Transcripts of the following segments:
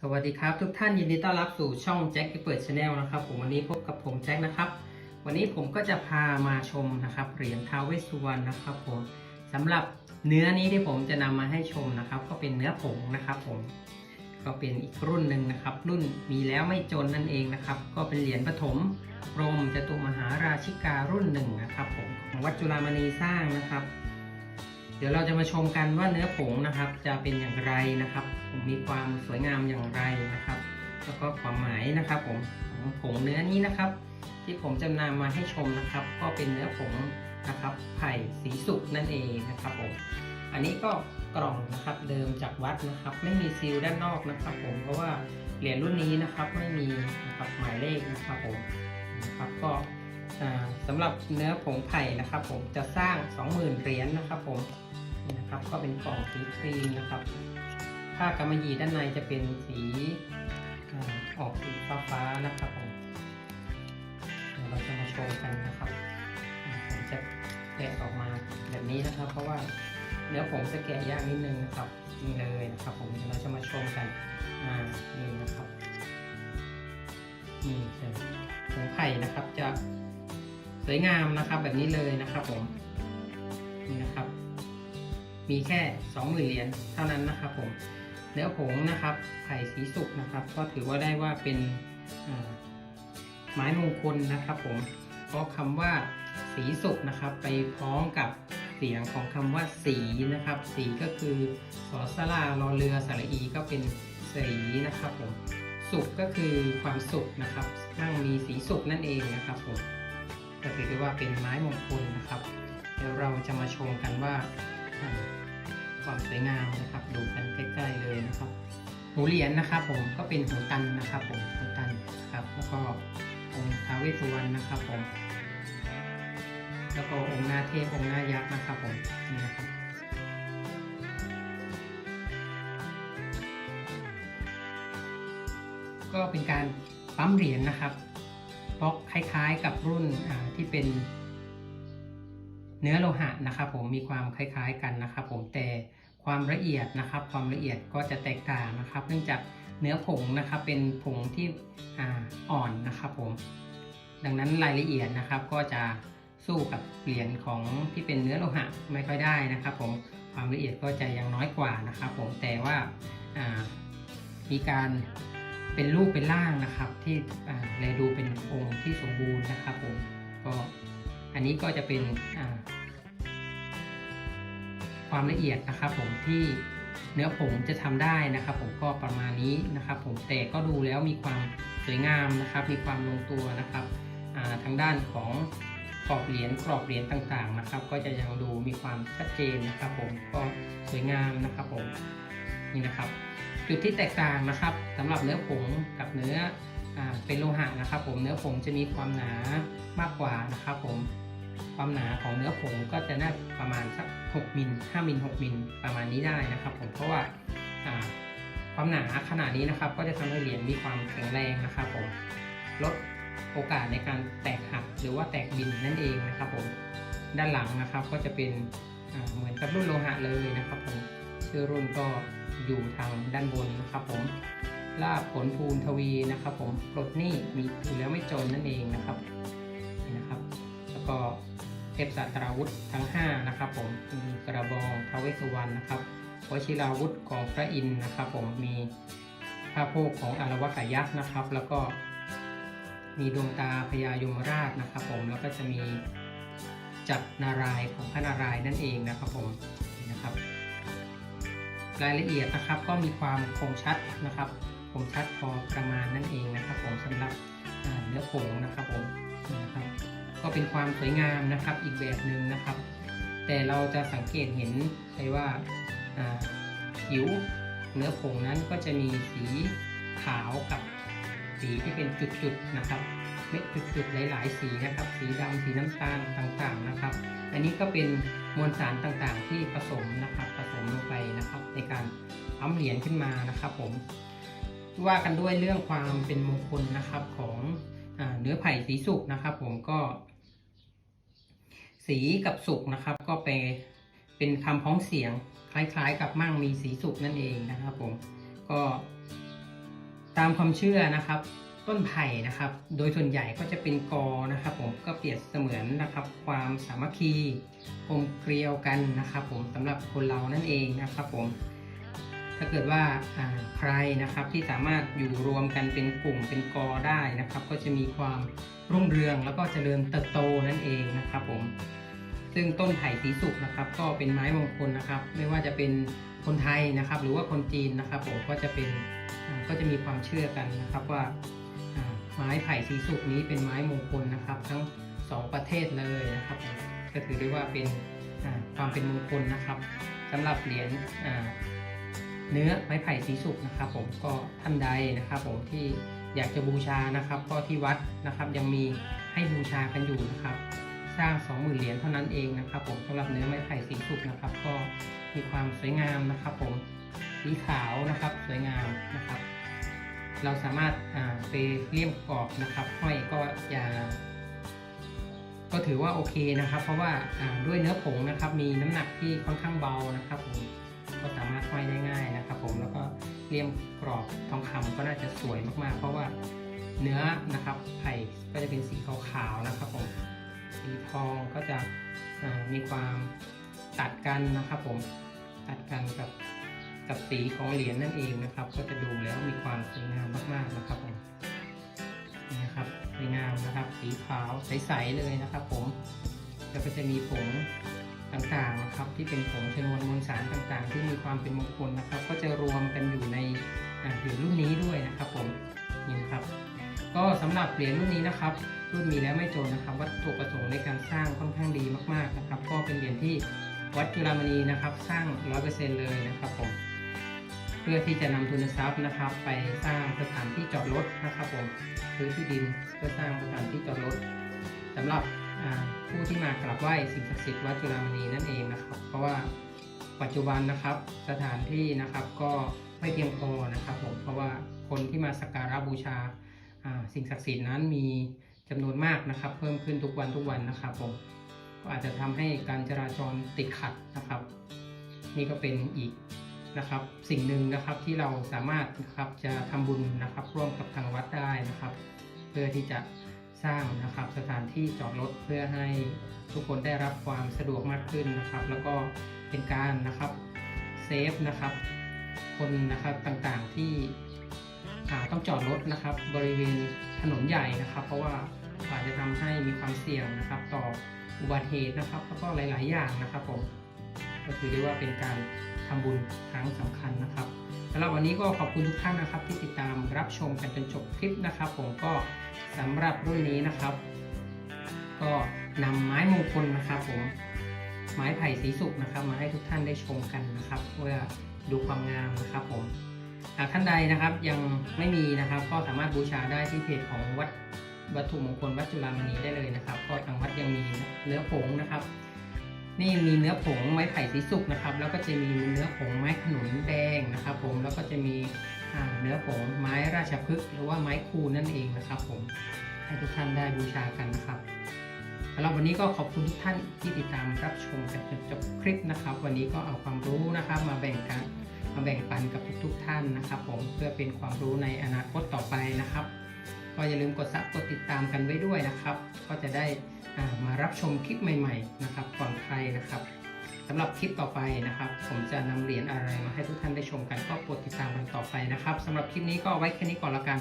สวัสดีครับทุกท่านยินดีต้อนรับสู่ช่องแจ็คเปิดชาแนลนะครับผมวันนี้พบกับผมแจ็คนะครับ วันนี้ผมก็จะพามาชมนะครับเหรียญท้าวเวสสุวรรณนะครับผมสำหรับเนื้อนี้ที่ผมจะนำมาให้ชมนะครับ ก็เป็นเนื้อผงนะครับผมก็เป็นอีกรุ่นหนึ่งนะครับ รุ่นมีแล้วไม่จนนั่นเองนะครับ ก็เป็นเหรียญปฐมรมจตุมหาราชิการุ่นหนึ่งนะครับผมของวัดจุฬามณีสร้างนะครับ เดี๋ยวเราจะมาชมกันว่าเนื้อผงนะครับ จะเป็นอย่างไรนะครับ ผมมีความสวยงามอย่างไรนะครับ แล้วก็ความหมายนะครับ ผมของผงเนื้อนี้นะครับ ที่ผมจะนำมาให้ชมนะครับ ก็เป็นเนื้อผงนะครับ ไผ่สีสุกนั่นเองนะครับผมอันนี้ก็กล่องนะครับเดิมจากวัดนะครับ ไม่มีซีลด้านนอกนะครับ ผมเพราะว่าเหรียญรุ่นนี้นะครับไม่มีนะครับหมายเลขนะครับผมนะครับก็ สำหรับเนื้อผงไผ่นะครับ ผมจะสร้าง 20,000เหรียญนะครับ ผมนี่นะครับก็เป็นกล่องสีครีมนะครับ ผ้ากำมะหยี่ด้านในจะเป็นสีออกสีฟ้าๆนะครับผมเดี๋ยวเราจะมาโชว์กันนะครับผมจะแกะออกมาแบบนี้นะครับ เพราะว่าเนื้อผงจะแกะยากนิดนึงนะครับนี่เลยนะครับ ผมเดี๋ยวเราจะมาชมกันอ่านี่นะครับนี่เลยผงไผ่นะครับจะ สวยงามนะครับแบบนี้เลยนะครับผมนี่นะครับ มีแค่สองหมื่นเหรียญเท่านั้นนะครับผมเนื้อผงนะครับไผ่สีสุกนะครับ ก็ถือว่าได้ว่าเป็นไม้มงคลนะครับผมเพราะคำว่าสีสุกนะครับ ไปพร้อมกับเสียงของคำว่าสีนะครับ สีก็คือสอสลารอเรือสระอีก็เป็นสีนะครับผมสุขก็คือความสุขนะครับนั่งมีสีสุขนั่นเองนะครับผม ก็ถือได้ว่าเป็นไม้มงคลนะครับ เดี๋ยวเราจะมาชมกันว่าความสวยงามนะครับ ดูกันใกล้ๆเลยนะครับหูเหรียญนะครับ ผมก็เป็นหูตันนะครับ ผมหูตันครับ แล้วก็องค์ท้าวเวสสุวรรณนะครับ ผม แล้วก็องค์หน้าเทพองค์หน้ายักษ์นะครับ ผมนี่นะครับก็เป็นการปั๊มเหรียญนะครับ บล็อกคล้ายๆ กับรุ่นที่เป็น เนื้อโลหะนะครับผมมีความคล้ายๆกันนะครับผมแต่ความละเอียดนะครับ ความละเอียดก็จะแตกต่างนะครับ เนื่องจากเนื้อผงนะครับเป็นผงที่อ่อ่อนนะครับผมดังนั้นรายละเอียดนะครับก็จะสู้กับเหรียญของที่เป็นเนื้อโลหะไม่ค่อยได้นะครับ ผมความละเอียดก็จะยังน้อยกว่านะครับ ผมแต่ว่ามีการ เป็นรูปเป็นร่างนะครับ ที่อ่าเลยดูเป็นองค์ที่สมบูรณ์นะครับผมก็อันนี้ก็จะเป็นความละเอียดนะครับ ผมที่เนื้อผงจะทำได้นะครับ ผมก็ประมาณนี้นะครับ ผมแต่ก็ดูแล้วมีความสวยงามนะครับ มีความลงตัวนะครับทางด้านของขอบเหรียญกรอบเหรียญต่างๆนะครับ ก็จะยังดูมีความชัดเจนนะครับ ผมก็สวยงามนะครับ ผมนี่นะครับ จุดที่แตกต่างนะครับสำหรับเนื้อผงกับเนื้ออเป็นโลหะนะครับ ผมเนื้อผงจะมีความหนามากกว่านะครับผมความหนาของเนื้อผงก็จะน่าประมาณสัก6มิล5มิล6มิลประมาณนี้ได้นะครับ ผมเพราะว่าความหนาขนาดนี้นะครับ ก็จะทำให้เหรียญมีความแข็งแรงนะครับผมลดโอกาสในการแตกหักหรือว่าแตกบินนั่นเองนะครับ ผมด้านหลังนะครับก็จะเป็นเหมือนกับรุ่นโลหะเลยนะครับผม ชื่อรุ่นก็อยู่ทางด้านบนนะครับผมลาบผลภูนทวีนะครับ ผมปลดหนี้มีอยู่แล้วไม่จนนั่นเองนะครับนี่นะครับ แล้วก็เทพสัตราวุธทั้ง 5 นะครับ ผมมีกระบองทาวเวสสุวรรณนะครับวชิราวุธของพระอินทร์นะครับ ผมมีพระโพกของอารวกายักษ์นะครับ แล้วก็มีดวงตาพญายมราชนะครับ ผมแล้วก็จะมีจักรนารายของพระนารายณ์นั่นเองนะครับ ผมนี่นะครับ รายละเอียดนะครับ ก็มีความคมชัดนะครับคมชัดพอประมาณนั่นเองนะครับ ผมสำหรับเนื้อผงนะครับผมนะครับ ก็เป็นความสวยงามนะครับ อีกแบบหนึ่งนะครับ แต่เราจะสังเกตเห็นได้ว่าผิวเนื้อผงนั้นก็จะมีสีขาวกับสีที่เป็นจุดๆนะครับ เม็ดจุดๆหลายๆ สีนะครับ สีดำสีน้ำตาลต่างๆนะครับ อันนี้ก็เป็นมวลสารต่างๆ ที่ผสมนะครับผสมลงไปนะครับ ในการปั๊มเหรียญขึ้นมานะครับ ผมว่ากันด้วยเรื่องความเป็นมงคลนะครับของอเนื้อไผ่สีสุกนะครับ ผมก็ สีกับสุกนะครับ ก็ไปเป็นคำพ้องเสียงคล้ายๆ กับมั่งมีสีสุกนั่นเองนะครับ ผมก็ตามความเชื่อนะครับ ต้นไผ่นะครับ โดยส่วนใหญ่ก็จะเป็นกอนะครับ ผมก็เปรียบเสมือนนะครับ ความสามัคคีกลมเกลียวกันนะครับ ผมสำหรับคนเรานั่นเองนะครับ ผมถ้าเกิดว่าใครนะครับที่สามารถอยู่รวมกันเป็นกลุ่มเป็นกอได้นะครับ ก็จะมีความรุ่งเรืองแล้วก็เจริญเติบโตนั่นเองนะครับ ผม ซึ่งต้นไผ่สีสุกนะครับ ก็เป็นไม้มงคลนะครับ ไม่ว่าจะเป็นคนไทยนะครับ หรือว่าคนจีนนะครับ ผมก็จะเป็นก็จะมีความเชื่อกันนะครับว่า ไม้ไผ่สีสุกนี้เป็นไม้มงคลนะครับ ทั้งสองประเทศเลยนะครับ ก็ถือได้ว่าเป็นความเป็นมงคลนะครับสำหรับเหรียญเนื้อไม้ไผ่สีสุกนะครับ ผมก็ท่านใดนะครับ ผมที่อยากจะบูชานะครับ ก็ที่วัดนะครับยังมีให้บูชากันอยู่นะครับ สร้าง 20,000 เหรียญเท่านั้นเองนะครับ ผมสำหรับเนื้อไม้ไผ่สีสุกนะครับ ก็มีความสวยงามนะครับ ผมสีขาวนะครับ สวยงามนะครับ เราสามารถไปเลี่ยมกรอบนะครับห้อยก็อย่าก็ถือว่าโอเคนะครับ เพราะว่าาด้วยเนื้อผงนะครับ มีน้ำหนักที่ค่อนข้างเบานะครับผมก็สามารถห้อยได้ง่ายนะครับ ผมแล้วก็เลี่ยมกรอบทองคำก็น่าจะสวยมากๆ เพราะว่าเนื้อนะครับไผ่ก็จะเป็นสีขาวๆนะครับผมสีทองก็จะมีความตัดกันนะครับผมตัดกันกับ กับสีของเหรียญนั่นเองนะครับ ก็จะดูแล้วมีความสวยงามมากๆนะครับผมนี่นะครับสวยงามนะครับ สีขาวใสๆเลยนะครับ ผมแล้วก็จะมีผงต่างๆนะครับ ที่เป็นผงชนวนมวลสารต่างๆ ที่มีความเป็นมงคลนะครับ ก็จะรวมกันอยู่ในเหรียญรุ่นนี้ด้วยนะครับ ผมนี่นะครับ ก็สำหรับเหรียญรุ่นนี้นะครับ รุ่นมีแล้วไม่จนนะครับ วัตถุประสงค์ในการสร้างค่อนข้างดีมากๆนะครับ ก็เป็นเหรียญที่วัดจุฬามณีนะครับ สร้าง 100%เลยนะครับผม พื่อที่จะนำทุนทรัพย์นะครับ ไปสร้างสถานที่จอดรถนะครับผมซื้อที่ดินเพื่อสร้างสถานที่จอดรถสำหรับผู้ที่มากราบไหว้สิ่งศักดิ์สิทธิ์วัดจุฬามณีนั่นเองนะครับ เพราะว่าปัจจุบันนะครับสถานที่นะครับก็ไม่เพียงพอนะครับผมเพราะว่าคนที่มาสักการะบูชาอ่าสิ่งศักดิ์สิทธิ์นั้นมีจำนวนมากนะครับ เพิ่มขึ้นทุกวันทุกวันนะครับผมก็อาจจะทำให้การจราจรติดขัดนะครับ นี่ก็เป็นอีก นะครับ สิ่งหนึ่งนะครับที่เราสามารถนะครับจะทำบุญนะครับร่วมกับทางวัดได้นะครับ เพื่อที่จะสร้างนะครับสถานที่จอดรถเพื่อให้ทุกคนได้รับความสะดวกมากขึ้นนะครับ แล้วก็เป็นการนะครับเซฟนะครับ คนนะครับต่างๆที่ต้องจอดรถนะครับ บริเวณถนนใหญ่นะครับ เพราะว่าอาจจะทำให้มีความเสี่ยงนะครับ ต่ออุบัติเหตุนะครับ แล้วก็หลาย ๆ อย่างนะครับผม ก็ถือได้ว่าเป็นการทำบุญครั้งสำคัญนะครับสำหรับวันนี้ก็ขอบคุณทุกท่านนะครับ ที่ติดตามรับชมกันจนจบคลิปนะครับ ผมก็สำหรับรุ่นนี้นะครับ ก็นำไม้มงคลนะครับ ผมไม้ไผ่สีสุกนะครับ มาให้ทุกท่านได้ชมกันนะครับเพื่อดูความงามนะครับ ผมหากท่านใดนะครับยังไม่มีนะครับ ก็สามารถบูชาได้ที่เพจของวัดวัตถุมงคลวัดจุฬามณีได้เลยนะครับ ก็ทางวัดยังมีเนื้อผงนะครับ นี่มีเนื้อผงไม้ไผ่สีสุกนะครับ แล้วก็จะมีเนื้อผงไม้ขนุนแดงนะครับผมแล้วก็จะมีเนื้อผงไม้ราชพฤกษ์หรือว่าไม้คูนั่นเองนะครับ ผมให้ทุกท่านได้บูชากันนะครับสำหรับวันนี้ก็ขอบคุณทุกท่านที่ติดตามรับชมกันจนจบคลิปนะครับ วันนี้ก็เอาความรู้นะครับ มาแบ่งกันมาแบ่งปันกับทุกๆท่านนะครับ ผมเพื่อเป็นความรู้ในอนาคตต่อไปนะครับ ก็อย่าลืมกดซับกดติดตามกันไว้ด้วยนะครับ ก็จะได้มารับชมคลิปใหม่ ๆ นะครับก่อนใครนะครับสำหรับคลิปต่อไปนะครับ ผมจะนำเหรียญอะไรมาให้ทุกท่านได้ชมกันก็กดติดตามกันต่อไปนะครับสำหรับคลิปนี้ก็ไว้แค่นี้ก่อนละกัน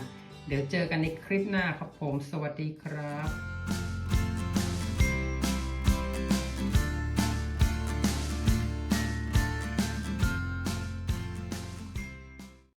เดี๋ยวเจอกันในคลิปหน้าครับผม สวัสดีครับ